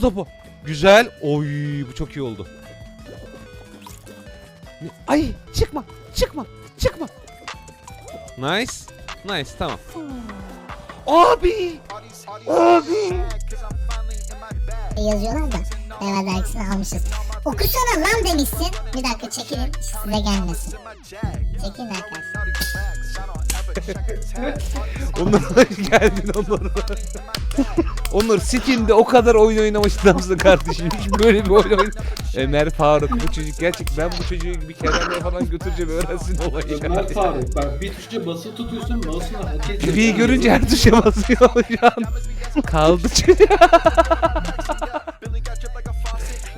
topu. Güzel. Oy bu çok iyi oldu. Ay çıkma çıkma çıkma. Nice. Nice tamam. Abi. Abi. yazıyorlar da Beyaz dergisini almışız. Okusana lan demişsin. Bir dakika çekilin size gelmesin. Çekilin arkadaşlar. Onur hoş geldin Onur. Onur Steam'de o kadar oyun oynamışsın mısın kardeşim? Hiç böyle bir oyun oyun. Ömer Faruk bu çocuk gerçek ben bu çocuğu bir keremle falan götüreceğim öğrensin olayı. Ömer Faruk bak bir tuşa basılı tutuyorsun mouse'unu hareket Piviyi görünce her tuşa basıyor an. Kaldı.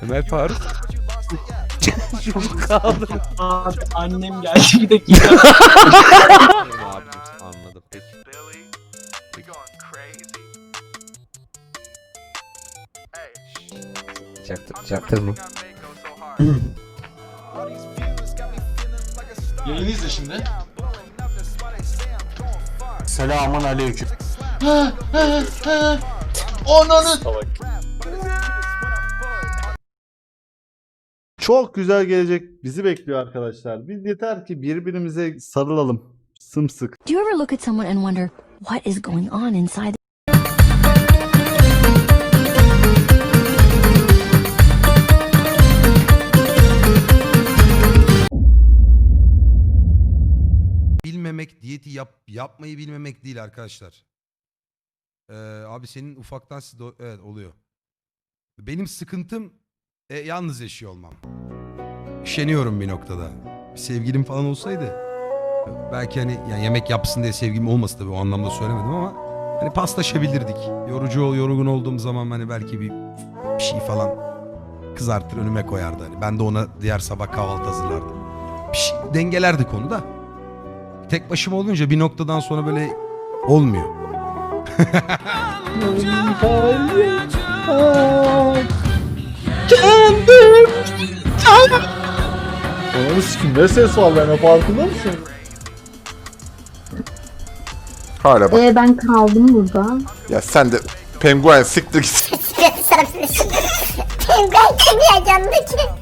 Ömer Faruk. Çocuk kaldı. Abi annem geldi bir dakika. Çaktır, çaktırma. Yayını izle şimdi. Selamun aleyküm. Ananı. Çok güzel gelecek bizi bekliyor arkadaşlar. Biz yeter ki birbirimize sarılalım. Sımsık. Do you ever look at someone and wonder what is going on inside bilmemek, diyeti yap, yapmayı bilmemek değil arkadaşlar. Ee, abi senin ufaktan evet oluyor. Benim sıkıntım e, yalnız yaşıyor olmam. Üşeniyorum bir noktada. Bir sevgilim falan olsaydı belki hani yani yemek yapsın diye sevgilim olması tabii o anlamda söylemedim ama hani paslaşabilirdik. Yorucu yorgun olduğum zaman hani belki bir, bir şey falan kızartır önüme koyardı. Hani ben de ona diğer sabah kahvaltı hazırlardım. Bir şey dengelerdi konu da. Tek başıma olunca bir noktadan sonra böyle olmuyor. Ananı sikim ne ses var lan farkında mısın? Hala bak. Ee, ben kaldım burada. Ya sen de penguen siktir git. Sarıp Penguen kim ya canındaki?